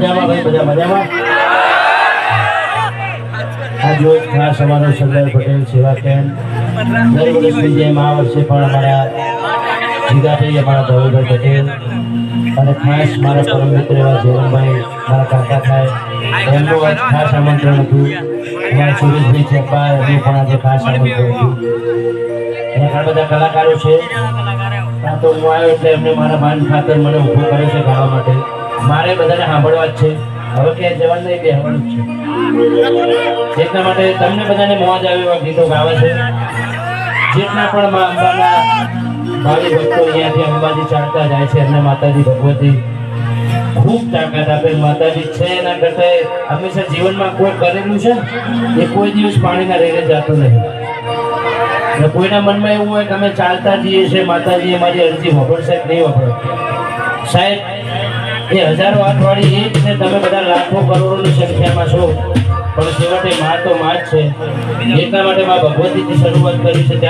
મજામાં ભાઈ બધા મજામાં? આ જો ખાસ અમારો સરદાર પટેલ સેવા કેમ્પ. દર વર્ષની જેમ આ વર્ષે પણ અમારા જીગાભાઈ અને ખાસ મારા મિત્ર એવા જયરામભાઈ મારા થાય આજ ખાસ આમંત્રણ હતું. અમારા સુરેશભાઈ ચેપા એમનું પણ આજે ખાસ આમંત્રણ ઘણા બધા કલાકારો છે. ત્યાં તો હું આવ્યો એટલે મારા માન ખાતર મને ઊભો કરે છે ગાવા માટે. મારે બધાને સાંભળવા જ છે. હવે ક્યાંય જવાનું નહીં, બેહવાનું છે. એટલા માટે તમને બધાને મોજ આવે એવા ગીતો ગાવે છે. જેટલા પણ મા અંબાના ભાવિ ભક્તો અહીંયાથી અંબાજી ચાલતા જાય છે, એમને માતાજી ભગવતી ખૂબ તાકાત આપે. માતાજી છે એના કરતા હંમેશા જીવનમાં કોઈ કરેલું છે એ કોઈ દિવસ પાણીના રહીને જતું નહીં કોઈના મનમાં એવું હોય કે અમે ચાલતા જઈએ છીએ, માતાજી અમારી અરજી વફળશે સાહેબ નહીં વફળે સાહેબ એ હજારો હાથવાળી એ છે તમે બધા લાખો કરોડોની સંખ્યામાં છો. પણ છેવટે માં તો માં જ છે. એટલા માટે માં ભગવતીની શરૂઆત કરી છે.